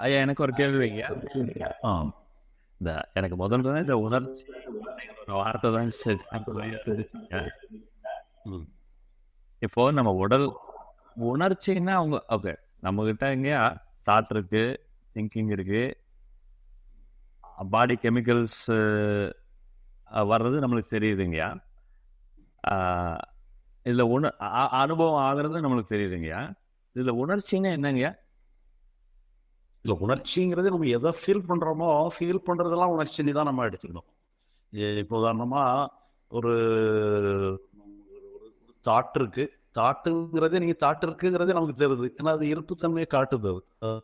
ஐயா எனக்கு ஒரு கேள்வி ஐயா ஆ. இந்த எனக்கு முதல்ல இந்த உணர்ச்சி ஒரு வார்த்தை தான் சரி. இப்போ நம்ம உடல் உணர்ச்சின்னா அவங்க ஓகே நம்ம கிட்ட இங்க தாட் இருக்கு திங்கிங் இருக்கு. பாடி கெமிக்கல்ஸ் வர்றது நம்மளுக்கு தெரியுதுங்கய்யா. இதுல உண அனுபவம் ஆகுறது நம்மளுக்கு தெரியுதுங்கய்யா. இதுல உணர்ச்சின்னா என்னங்கய்யா? இல்லை உணர்ச்சிங்கிறது நம்ம எதை ஃபீல் பண்ணுறோமோ ஃபீல் பண்ணுறதெல்லாம் உணர்ச்சின்னு தான் நம்ம எடுத்துக்கணும். இப்போ உதாரணமாக ஒரு தாட் இருக்கு. தாட்டுங்கிறதே நீங்கள் தாட்டு இருக்குங்கிறதே நமக்கு தெரியுது. ஏன்னா அது இருப்புத்தன்மையை காட்டுது அது.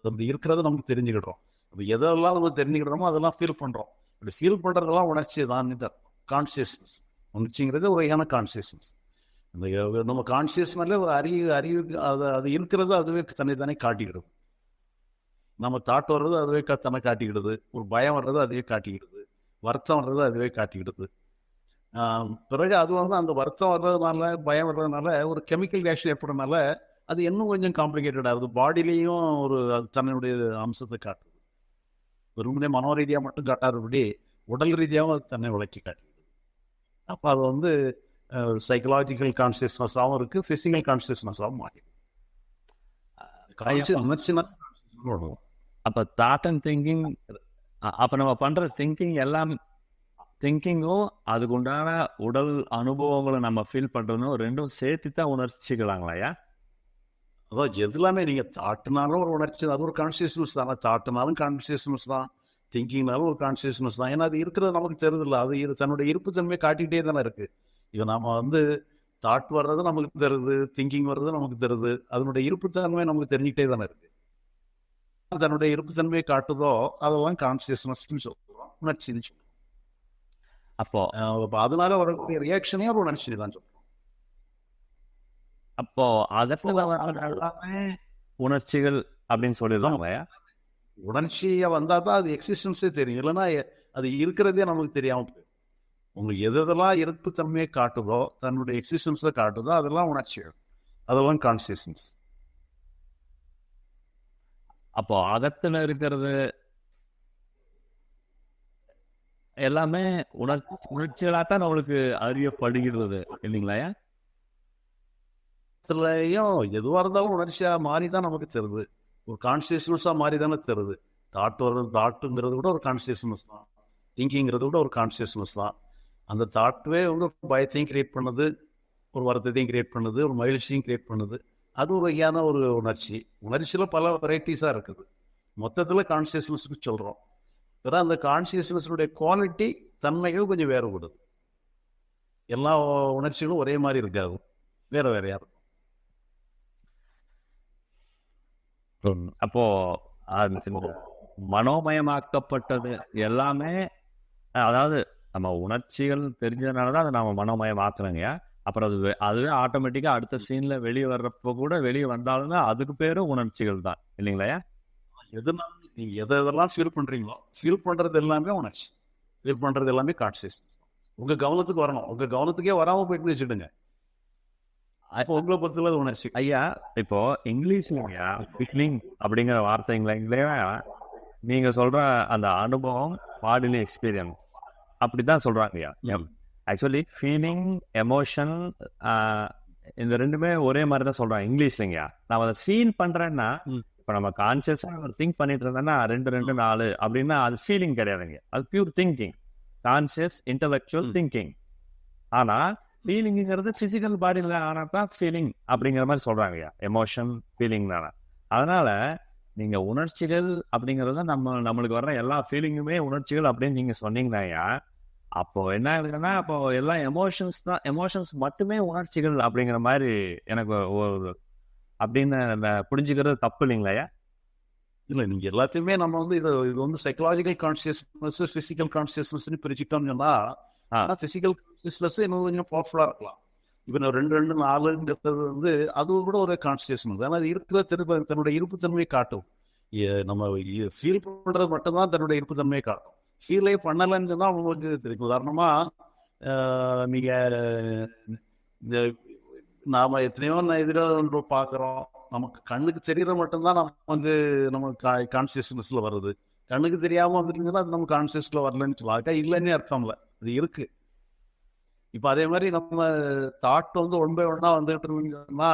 அப்படி இருக்கிறத நமக்கு தெரிஞ்சுக்கிடுறோம். இப்போ எதெல்லாம் நம்ம தெரிஞ்சுக்கிடுறோமோ அதெல்லாம் ஃபீல் பண்ணுறோம் அப்படி ஃபீல் பண்ணுறதெல்லாம் உணர்ச்சி தான் கான்சியஸ்னஸ் உணர்ச்சிங்கிறது ஒரு வகையான கான்சியஸ்னஸ் இந்த நம்ம கான்சியஸ் மேலே ஒரு அறிவு அறிவு அது அது இருக்கிறது அதுவே தன்னை தானே காட்டிக்கிடும். நம்ம தாட் வர்றது அதுவே தன்னை காட்டிக்கிடுது. ஒரு பயம் வர்றது அதுவே காட்டிக்கிடுது. வருத்தம் வர்றது அதுவே காட்டிக்கிடுது. பிறகு அது வந்து அந்த வருத்தம் வர்றதுனால பயம் வர்றதுனால ஒரு கெமிக்கல் ரியாக்ஷன் ஏற்படுறதுனால அது இன்னும் கொஞ்சம் காம்ப்ளிகேட்டட் ஆகுது. பாடியிலையும் ஒரு அது தன்னுடைய அம்சத்தை காட்டுது. வெறுமனே மனோ ரீதியாக மட்டும் காட்டாதபடி உடல் ரீதியாகவும் அது தன்னை விளக்கி காட்டுது அப்போ அது வந்து சைக்கலாஜிக்கல் கான்சியஸ்னஸாகவும் இருக்குது ஃபிசிக்கல் கான்சியஸ்னஸாகவும் மாறி கான்சியஸ் உணர்ச்சினா அப்போ தாட் அண்ட் திங்கிங் அப்போ நம்ம பண்ணுற திங்கிங் எல்லாம் திங்கிங்கும் அதுக்கு உண்டான உடல் அனுபவங்களை நம்ம ஃபீல் பண்ணுறதும் ரெண்டும் சேர்த்து தான் உணர்ச்சிக்கலாங்களாயா அதான் எதுலாமே நீங்கள் தாட்டுனாலும் ஒரு உணர்ச்சி அது ஒரு கான்சியஸ்னஸ் தான். தாட்டுனாலும் கான்சியஸ்னஸ் தான். திங்கிங்னாலும் ஒரு கான்சியஸ்னஸ் தான். ஏன்னா அது இருக்கிறது நமக்கு தெரியுதுல்ல அது இரு- தன்னுடைய இருப்புத்தன்மையை காட்டிக்கிட்டே தானே இருக்குது இப்போ நம்ம வந்து தாட் வர்றது நமக்கு தருது திங்கிங் வர்றது நமக்கு தருது. அதனுடைய இருப்புத்தன்மை நமக்கு தெரிஞ்சுக்கிட்டே தானே இருக்குது தன்னுடைய இருப்புத்தன்மையை காட்டுதோ அதெல்லாம் கான்சியஸ்னஸ்னு சொல்றோம். உணர்ச்சின்னு சொல்றோம். அப்போ அதனால வரக்கூடிய ரியாக்ஷனே ஒரு உணர்ச்சி தான் சொல்றோம். அப்போ அதற்கு எல்லாமே உணர்ச்சிகள் அப்படின்னு சொல்லிடுறாங்களாயா உணர்ச்சியா வந்தா தான் அது எக்ஸிஸ்டன்ஸே தெரியும். இல்லைன்னா அது இருக்கிறதே நமக்கு தெரியாம போயிடும். உங்களுக்கு எது எதெல்லாம் இருப்பு தன்மையை காட்டுதோ தன்னுடைய எக்ஸிஸ்டன்ஸை காட்டுதோ அதெல்லாம் உணர்ச்சிகள். அதெல்லாம் கான்சியஸ்னஸ் அப்போ அகத்துல இருக்கிறது எல்லாமே உணர்ச்சி உணர்ச்சிகளாத்தான் நம்மளுக்கு அறியப்படுகிறது இல்லைங்களா? இதுலயும் எதுவாக இருந்தாலும் உணர்ச்சியா மாறி தான் நமக்கு தெரியுது. ஒரு கான்சியஸ்னஸா மாறி தானே தெரியுது. தாட் வர்றது தாட்டுங்கிறது கூட ஒரு கான்சியஸ்னஸ் தான். திங்கிங்கிறது கூட ஒரு கான்சியஸ்னஸ் தான். அந்த தாட்டுவே வந்து ஒரு பயத்தையும் கிரியேட் பண்ணுது ஒரு வருத்தத்தையும் கிரியேட் பண்ணுது ஒரு மகிழ்ச்சியும் கிரியேட் பண்ணுது. அது ஒரு வகையான ஒரு உணர்ச்சி. உணர்ச்சியில் பல வெரைட்டிஸாக இருக்குது. மொத்தத்தில் கான்சியஸ்னஸ்னு சொல்கிறோம் ஏன்னா அந்த கான்சியஸ்னஸ்னுடைய குவாலிட்டி தன்மையும் கொஞ்சம் வேறுபடுது. எல்லா உணர்ச்சிகளும் ஒரே மாதிரி இருக்காது. வேற வேறையா இருக்கும் அப்போ மனோமயமாக்கப்பட்டது எல்லாமே அதாவது நம்ம உணர்ச்சிகள் தெரிஞ்சதுனால தான் அதை நம்ம மனோமயமாக்குறோங்க அப்புறம் அது அதுவே ஆட்டோமேட்டிக்கா அடுத்த சீன்ல வெளியே வர்றப்போ கூட வெளியே வந்தாலுமே அதுக்கு பேரும் உணர்ச்சிகள் தான். இல்லைங்களா? எதுனாலும் நீங்க எதை எதெல்லாம் ஃபீல் பண்றீங்களோ ஃபீல் பண்றது எல்லாமே உணர்ச்சி. ஃபீல் பண்றது எல்லாமே கான்சியஸ் உங்க கவனத்துக்கு வரணும். உங்க கவனத்துக்கே வராம போயிட்டு வச்சுடுங்க அப்போ உங்களை பொறுத்தல உணர்ச்சி. ஐயா இப்போ இங்கிலீஷ்லங்க ஃபீலிங் அப்படிங்கிற வார்த்தைங்களே நீங்க சொல்ற அந்த அனுபவம் பாடிலி எக்ஸ்பீரியன்ஸ் அப்படிதான் சொல்றாங்க ஐயா ம். ஆக்சுவலி ஃபீலிங் எமோஷன் இந்த ரெண்டுமே ஒரே மாதிரி தான் சொல்றாங்க இங்கிலீஷ்லங்க நான் அதை ஃபீல் பண்றேன்னா. இப்போ நம்ம கான்சியஸா ஒரு திங்க் பண்ணிட்டு இருந்தேன்னா ரெண்டு ரெண்டு நாலு அப்படின்னா அது ஃபீலிங் கிடையாதுங்க. அது pure thinking conscious intellectual. Thinking ஆனா ஃபீலிங்கிறது பிசிக்கல் பாடியில் ஆனால் ஃபீலிங் அப்படிங்கிற மாதிரி சொல்றாங்கய்யா. எமோஷன் ஃபீலிங் தானே அதனால நீங்க உணர்ச்சிகள் அப்படிங்கறது நம்ம நம்மளுக்கு வர்ற எல்லா ஃபீலிங்குமே உணர்ச்சிகள் அப்படின்னு நீங்க சொன்னீங்கன்னாயா அப்போ என்ன இருக்குன்னா அப்போ எல்லா எமோஷன்ஸ் தான் எமோஷன்ஸ் மட்டுமே உணர்ச்சிகள் அப்படிங்கிற மாதிரி எனக்கு ஒரு அப்படின்னு புரிஞ்சுக்கிறது தப்பு இல்லைங்களாயா இல்ல நீங்க எல்லாத்தையுமே நம்ம வந்து இது இது வந்து சைக்கலாஜிக்கல் கான்சியஸ்னஸ் பிசிக்கல் கான்சியஸ்னஸ் பிரிச்சுட்டோம்னு. ஆனா பிசிக்கல் கான்சியஸ்னஸ் இன்னும் கொஞ்சம் பவர்ஃபுல்லா இருக்கலாம். இப்போ நான் ரெண்டு ரெண்டு நாலுங்கிறது வந்து அது கூட ஒரு கான்சியஸ்னஸ் ஆனா அது இருக்கிற திரும்ப தன்னுடைய இருப்புத்தன்மையை காட்டும். நம்ம ஃபீல் பண்றது மட்டும்தான் தன்னுடைய இருப்புத்தன்மையை காட்டும். ஃபீலே பண்ணலைன்னு சொன்னா உங்களுக்கு தெரியும். உதாரணமா ஆஹ், நீங்க இந்த நாம எத்தனையோ இதில் பாக்குறோம் நமக்கு கண்ணுக்கு தெரியற மட்டும்தான் நம்ம வந்து நம்ம கான்சியஸ்னஸில் வருது. கண்ணுக்கு தெரியாம வந்துட்டீங்கன்னா அது நம்ம கான்சியஸ்ல வரலன்னு சொல்லலாம். அதுக்காக அர்த்தம் இல்லை. அது இருக்கு. இப்ப அதே மாதிரி நம்ம தாட் வந்து ஒன் பை ஒன்னா வந்துகிட்டு இருந்தீங்கன்னா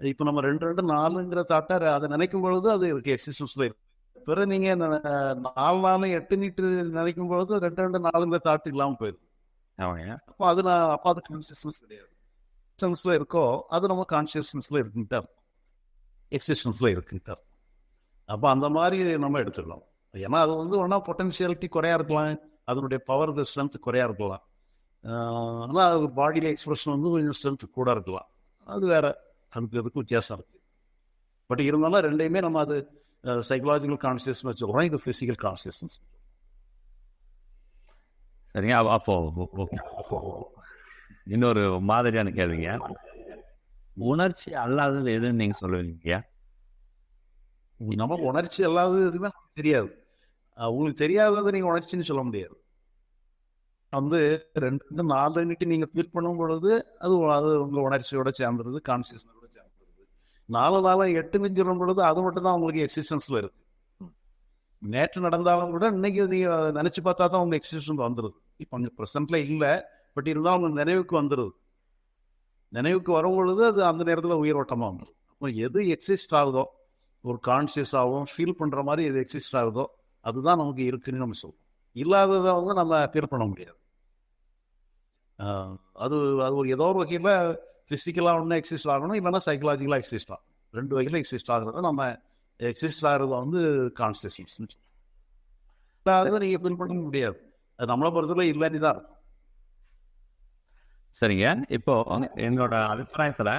இப்போ நம்ம ரெண்டு ரெண்டு நாலுங்கிற தாட்டை அதை நினைக்கும் பொழுது அது இருக்கு எக்ஸிஸ்டன்ஸ்ல இருக்கு. பிறகு நீங்க நாலு நாலு எட்டு நீட்டு நினைக்கும் பொழுது ரெண்டு ரெண்டு நாலுங்கிற தாட்டு இல்லாம ஆமாங்க. அப்போ அது நான் அப்போ அது கான்சியஸ்னஸ் கிடையாது. எக்ஸிஸ்டன்ஸ்ல இருக்கோ அது நம்ம கான்சியஸ்னஸ்ல இருக்குன்ட்டு. எக்ஸிஸ்டன்ஸ்ல இருக்குன்ட்டு. அப்போ அந்த மாதிரி நம்ம எடுத்துக்கலாம். ஏன்னா அது வந்து ஒன்றா பொட்டன்ஷியாலிட்டி குறையா இருக்கலாம். அதனுடைய பவர் ஸ்ட்ரென்த் குறையா இருக்கலாம். ஆஹ் ஆனா அது பாடியில எக்ஸ்பிரஷன் வந்து கொஞ்சம் ஸ்ட்ரென்த் கூட இருக்கலாம். அது வேற அதுக்கு அதுக்கு வித்தியாசம் இருக்கு. பட் இருந்தாலும் ரெண்டையுமே நம்ம அது சைக்கலாஜிக்கல் கான்சியஸ்னஸ் சொல்றோம் இது பிசிக்கல் கான்சியஸ்னஸ் சரிங்க? அப்ப- இன்னொரு மாதிரியான கேள்விங்க. உணர்ச்சி அல்லாதது எதுன்னு நீங்க சொல்லுவீங்க? நமக்கு உணர்ச்சி அல்லாதது எதுவுமே தெரியாது. உங்களுக்கு தெரியாததை நீங்க உணர்ச்சின்னு சொல்ல முடியாது. வந்து ரெண்டு நாலு நீங்க ஃபீல் பண்ணும் பொழுது அது அது உங்க உணர்ச்சியோட சேர்ந்துருது சேர்ந்துருது நாலு நாலு எட்டு மிஞ்சி பொழுது அது மட்டும் தான் உங்களுக்கு எக்ஸிஸ்டன்ஸ்ல இருக்கு. நேற்று நடந்தாலும் கூட இன்னைக்கு நீங்க நினைச்சு பார்த்தா தான் உங்க எக்ஸிஸ்டன்ஸ் வந்துருது. இப்போ கொஞ்சம் ப்ரெசென்ட்ல இல்லை பட் இருந்தாலும் உங்க நினைவுக்கு வந்துருது. நினைவுக்கு வரும் பொழுது அது அந்த நேரத்தில் உயிரோட்டமா வந்துடும் அப்போ எது எக்ஸிஸ்ட் ஆகுதோ ஒரு கான்சியஸாகவும் ஃபீல் பண்ற மாதிரி எது எக்ஸிஸ்ட் ஆகுதோ அதுதான் நமக்கு இருக்குன்னு நம்ம சொல்றோம். இல்லாததை வந்து நம்ம ஃபீல் பண்ண முடியாது. அது அது ஒரு ஏதோ ஒரு வகையில் ஃபிசிக்கலாக ஒன்று எக்ஸிஸ்ட் ஆகணும் இல்லைன்னா சைக்கலாஜிக்கலாக எக்ஸிஸ்ட் ஆகும் ரெண்டு வகையில் எக்ஸிஸ்ட் ஆகுறது. நம்ம எக்ஸிஸ்ட் ஆகிறது வந்து கான்சியஸ்னஸ் அதை நீங்கள் பின்பற்ற முடியாது. அது நம்மளை பொறுத்தவரை இல்லைன்னு தான் இருக்கும் சரிங்க. இப்போ என்னோட அபிப்பிராயத்தில்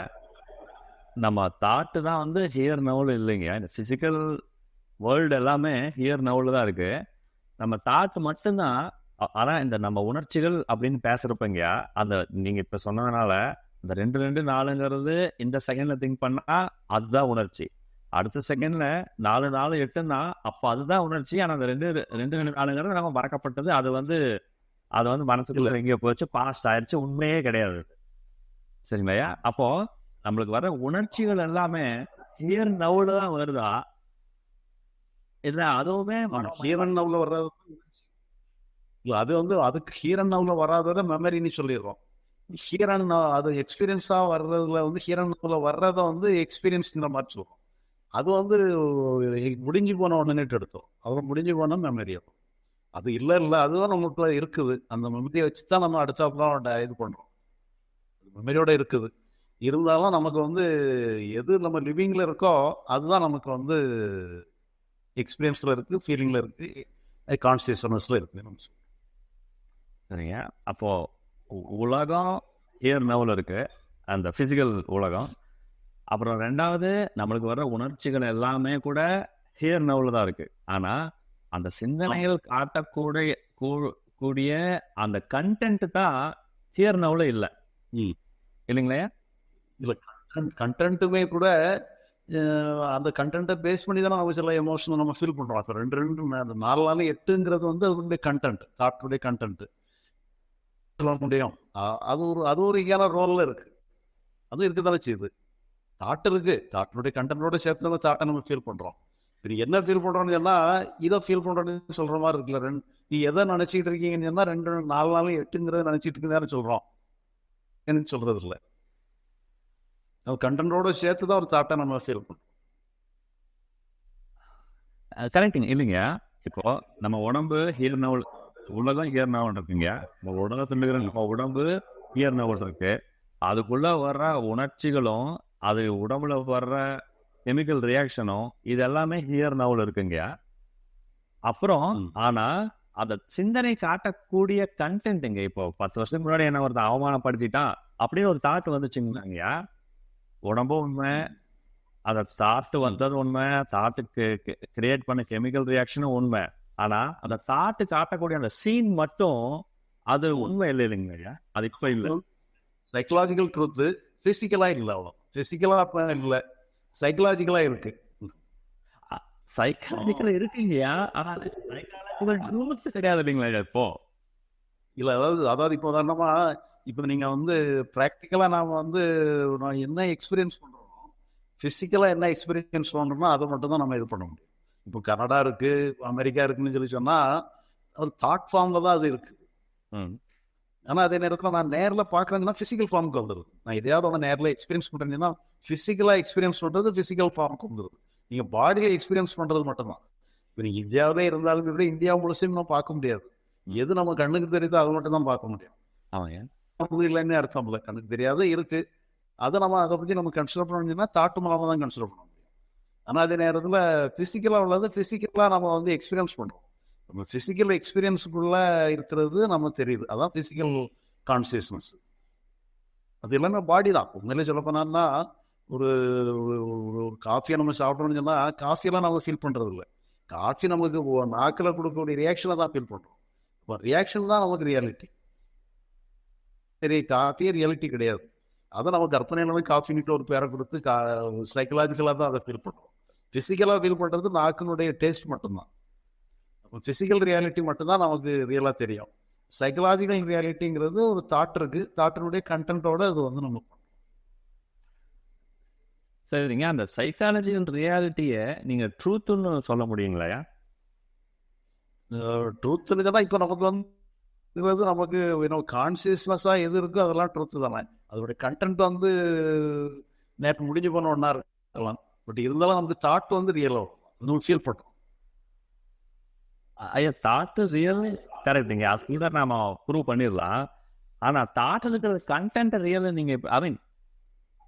நம்ம தாட்டு தான் வந்து ஹியர் நவுல இல்லைங்க. இந்த ஃபிசிக்கல் வேர்ல்டு எல்லாமே ஹியர் நவுல தான் இருக்கு. நம்ம தாட்டு மட்டும்தான் ஆனால் இந்த நம்ம உணர்ச்சிகள் அப்படின்னு பேசுறப்பங்க அந்த நீங்கள் இப்போ சொன்னதுனால இந்த ரெண்டு ரெண்டு நாலுங்கிறது இந்த செகண்ட்ல திங்க் பண்ணா அதுதான் உணர்ச்சி. அடுத்த செகண்ட்ல நாலு நாலு எட்டுன்னா அப்ப அதுதான் உணர்ச்சி. ஆனா அந்த ரெண்டு ரெண்டு ரெண்டு நாலுங்கிறது நம்ம மறக்கப்பட்டது. அது வந்து அது வந்து மனசுக்குள்ள எங்கேயோ போச்சு பாஸ்ட் ஆயிடுச்சு உண்மையே கிடையாது. சரிங்களா அப்போ நம்மளுக்கு வர உணர்ச்சிகள் எல்லாமே ஹியர் நவுல தான் வருதா? இல்ல அதுவுமே ஹீரன் நவுல வர்றது அது வந்து அதுக்கு ஹீரன் நவுல வராதத மெமரின்னு சொல்லிடுறோம். ஹீரன் அது எக்ஸ்பீரியன்ஸா வர்றதுல வந்து ஹீரன் வர்றதை வந்து எக்ஸ்பீரியன்ஸ்ங்கிற மாதிரி சொல்றோம் அது வந்து முடிஞ்சு போன உடனே எடுத்தோம் அப்புறம் முடிஞ்சு போன மெமரி ஆகும் அது இல்லை இல்லை அதுதான் நம்மளுக்குள்ள இருக்குது. அந்த மெமரியை வச்சு தான் நம்ம அடுத்தாப்புல இது பண்றோம். மெமரியோட இருக்குது. இருந்தாலும் நமக்கு வந்து எது நம்ம லிவிங்ல இருக்கோ அதுதான் நமக்கு வந்து எக்ஸ்பீரியன்ஸ்ல இருக்கு ஃபீலிங்ல இருக்கு கான்சியஸ்னஸ்ல இருக்கு நம்ம சரிங்க. அப்போ உலகம் ஹியர் நவுல இருக்கு. அந்த பிசிக்கல் உலகம். அப்புறம் ரெண்டாவது நம்மளுக்கு வர உணர்ச்சிகள் எல்லாமே கூட ஹியர் நவுல தான் இருக்கு. ஆனா அந்த சிந்தனைகள் காட்டக்கூடிய கூடிய அந்த கண்டென்ட் தான் ஹியர் நவுல இல்ல. ம். இல்லைங்களா? கண்டென்ட்டுமே கூட அந்த கண்டென்ட்டை பேஸ் பண்ணி தானே நம்ம சில எமோஷனை நம்ம ஃபீல் பண்றோம். அப்போ ரெண்டு ரெண்டு நாலு நாள் எட்டுங்கிறது வந்து அதனுடைய கண்டென்ட் தாட்டுடைய கண்டென்ட் சொல்ல முடியும். அது ஒரு அது ஒரு இயல ரோல்ல இருக்கு. அதுவும் இருக்கு தானே செய்யுது. தாட் இருக்கு. தாட்டினுடைய கண்டென்ட்டோட சேர்த்து தானே தாட்டை நம்ம ஃபீல் பண்றோம். இது என்ன ஃபீல் பண்றோம்னு சொன்னா இதை ஃபீல் பண்றோம்னு சொல்ற மாதிரி இருக்குல்ல ரெண்டு நீ எதை நினைச்சிட்டு இருக்கீங்கன்னு சொன்னா ரெண்டு நாலு நாள் எட்டுங்கிறத நினைச்சிட்டு இருக்குன்னு சொல்றோம். எனக்கு சொல்றது இல்லை. நம்ம கண்டென்ட்டோட சேர்த்து தான் ஒரு தாட்டை நம்ம ஃபீல் பண்றோம். கரெக்டுங்க இல்லைங்க. இப்போ நம்ம உடம்பு நவல் உலகம் ஹியர் நவல் இருக்குங்க. நம்ம உலகத்துல இருக்கிற நம்ம உடம்பு ஹியர் நவல் இருக்கு. அதுக்குள்ள வர்ற உணர்ச்சிகளும் அது உடம்புல வர்ற கெமிக்கல் ரியாக்ஷனும் இது எல்லாமே ஹியர் நவல் இருக்குங்க. அப்புறம். ஆனா அந்த சிந்தனை காட்டக்கூடிய கண்டென்ட்டுங்க இப்போ பத்து வருஷத்துக்கு முன்னாடி என்ன ஒருத்தன் அவமானப்படுத்திட்டான் அப்படின்னு ஒரு தாட் வந்துச்சுங்கய்யா உடம்பும் உண்மை. அந்த தாட் வந்தது உண்மை. தாட்டுக்கு கிரியேட் பண்ண கெமிக்கல் ரியாக்ஷனும் உண்மை. ஆனா அந்த தாட்டு காட்டக்கூடிய அந்த சீன் மட்டும் அது உண்மை இல்லை இல்லைங்க ஐயா. அது இப்ப இல்ல. சைக்கலாஜிக்கல் ட்ரூத்து பிசிக்கலா இல்லை அவ்வளோ. பிசிக்கலா அப்ப இல்லை. சைக்கலாஜிக்கலா இருக்கு. சைக்காலஜிக்கல் இருக்குங்கய்யா ஆனா அது psychological truth கிடையாது இல்லைங்களா இப்போ? இல்ல அதாவது அதாவது இப்போ உதாரணமா இப்போ நீங்க வந்து ப்ராக்டிக்கலா நாம வந்து நான் என்ன எக்ஸ்பீரியன்ஸ் பண்றோம்? ஃபிசிக்கலாக என்ன எக்ஸ்பீரியன்ஸ் பண்ணணுமோ அதை மட்டும் தான் நம்ம இது பண்ண முடியும். இப்போ கனடா இருக்கு அமெரிக்கா இருக்குன்னு சொல்லி சொன்னால் ஒரு தாட் ஃபார்மில் தான் அது இருக்கு. ஆனால் அதே நேரத்தில் நான் நேரில் பார்க்குறேன்னா ஃபிசிக்கல் ஃபார்முக்கு வந்துடுது நான் எதையாவது ஒன்று நேரில் எக்ஸ்பீரியன்ஸ் பண்ணுறீங்கன்னா ஃபிசிக்கலாக எக்ஸ்பீரியன்ஸ் பண்ணுறது ஃபிசிக்கல் ஃபார்முக்கு வந்துடுது நீங்கள் பாடியில் எக்ஸ்பீரியன்ஸ் பண்ணுறது மட்டும்தான். இப்போ நீங்கள் இந்தியாவிலே இருந்தாலும் கூட இந்தியா முழுசையும் நம்ம பார்க்க முடியாது. எது நம்ம கண்ணுக்கு தெரியுதோ அது மட்டும் தான் பார்க்க முடியும். அது இல்லைன்னு அர்த்தம் இல்லை? கண்ணுக்கு தெரியாத இருக்கு. அதை நம்ம அதை பற்றி நம்ம கன்சிடர் பண்ணோம்னா தாட்டு மூலமாக தான் கன்சிடர் பண்ண முடியும் ஆனால் அதே நேரத்தில் ஃபிசிக்கலாக உள்ளது ஃபிசிக்கலாக நம்ம வந்து எக்ஸ்பீரியன்ஸ் பண்ணுறோம் நம்ம ஃபிசிக்கல் எக்ஸ்பீரியன்ஸுக்குள்ள இருக்கிறது நம்ம தெரியுது. அதான் ஃபிசிக்கல் கான்சியஸ்னஸ் அது எல்லாமே பாடி தான். உண்மையிலே சொல்ல போனோம்னா ஒரு ஒரு- காஃபியை நம்ம சாப்பிட்றோம்னு சொன்னால் காஃபியெல்லாம் நம்ம ஃபீல் பண்ணுறது இல்லை. காஃபி நமக்கு நாக்கில் கொடுக்கக்கூடிய ரியாக்ஷனை தான் ஃபீல் பண்ணுறோம் இப்போ ரியாக்ஷன் தான் நமக்கு ரியாலிட்டி சரி காஃபியே ரியாலிட்டி கிடையாது. அதை நம்ம கற்பனையில காஃபின்ட்டு ஒரு பேரை கொடுத்து கா சைக்கலாஜிக்கலாக தான் அதை ஃபீல் பண்ணுறோம் ஃபிசிக்கலாக ஃபீல் பண்ணுறது நாக்கினுடைய டேஸ்ட் மட்டும்தான். அப்போ ஃபிசிக்கல் ரியாலிட்டி மட்டும்தான் நமக்கு ரியலாக தெரியும். சைக்கலாஜிக்கல் ரியாலிட்டிங்கிறது ஒரு தாட் இருக்கு. தாட்டினுடைய கண்டென்ட்டோட அது வந்து நம்ம சரிங்க அந்த சைக்காலஜிக்கல் ரியாலிட்டியை நீங்க ட்ரூத்துன்னு சொல்ல முடியுங்களா? ட்ரூத்னு சொன்னால் இப்போ நமக்கு வந்து இது நமக்கு கான்சியஸ்னஸாக எது இருக்கோ அதெல்லாம் ட்ரூத்து தானே. அதோடைய கண்டென்ட் வந்து நேற்று முடிஞ்சு போன ஒன்றா இருக்கலாம். பட் இருந்தாலும் நமக்கு தாட் வந்து ரியலாக நம்ம ஃபீல் பண்ணுறோம் ஐயா தாட் ரியல் கரெக்டுங்க அது கூட நாம ப்ரூவ் பண்ணிடலாம். ஆனா தாட் இருக்கிற கண்டென்ட் ரியல் நீங்க ஐ மீன்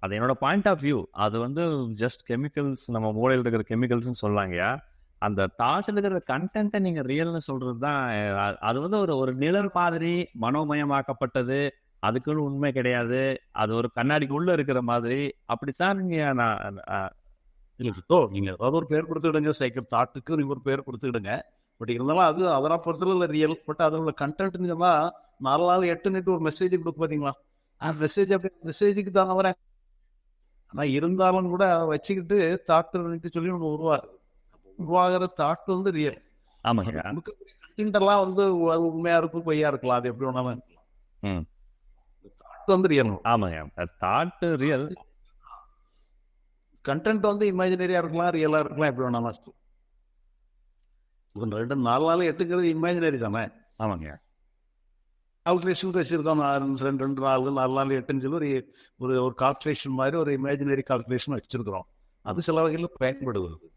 அது என்னோட பாயிண்ட் ஆஃப் வியூ அது வந்து ஜஸ்ட் கெமிக்கல்ஸ் நம்ம மூளையில் இருக்கிற கெமிக்கல்ஸ்னு சொல்லாங்கய்யா அந்த தாட்ஸில் இருக்கிற கண்டென்ட்டை நீங்கள் ரியல்னு சொல்கிறது தான் அது வந்து ஒரு ஒரு நிழல் மாதிரி மனோமயமாக்கப்பட்டது. அதுக்குன்னு உண்மை கிடையாது. அது ஒரு கண்ணாடிக்கு உள்ளே இருக்கிற மாதிரி. அப்படித்தான் நீங்கள் நான் ஓ நீங்கள் ஏதாவது ஒரு பேர் கொடுத்துடுங்க சைக்கிள் தாட்டுக்கு நீங்கள் ஒரு பேர் கொடுத்துடுங்க பட் இருந்தாலும் அது அதெல்லாம் இல்லை ரியல் பட் அதோட கண்டென்ட்னு நாலு நாள் எட்டு நெட்டு ஒரு மெசேஜ் கொடுக்கு பார்த்தீங்களா அந்த மெசேஜ் அப்படி மெசேஜுக்கு தான் வரேன் ஆனால் இருந்தாலும் கூட அதை வச்சுக்கிட்டு தாட்டு சொல்லி ஒன்று உருவாகுது உருவாகிற தாட் வந்து ரியல் ஆமாங்க. கண்டென்ட்டெல்லாம் வந்து உண்மையா இருக்கும் பொய்யா இருக்கலாம். அது எப்படி வேணாலும் இருக்கலாம். தாட் வந்து ரியல் ஆமாங்க. தாட் ரியல் கண்டென்ட் வந்து இமேஜினரியா இருக்கலாம் ரியலா இருக்கலாம் எப்படி வேணாலும் இருக்கலாம் இப்போ ரெண்டு நாலு நாள் எட்டுங்கிறது இமேஜினரி தானே? ஆமாங்க. கால்குலேஷன் வச்சிருக்கோம் நாலு ரெண்டு ரெண்டு நாலு நாலு நாள் எட்டுன்னு சொல்லி ஒரு ஒரு ஒரு கால்குலேஷன் மாதிரி ஒரு இமேஜினரி கால்குலேஷன் வச்சிருக்கிறோம். அது சில வகையில் பயன்படுது.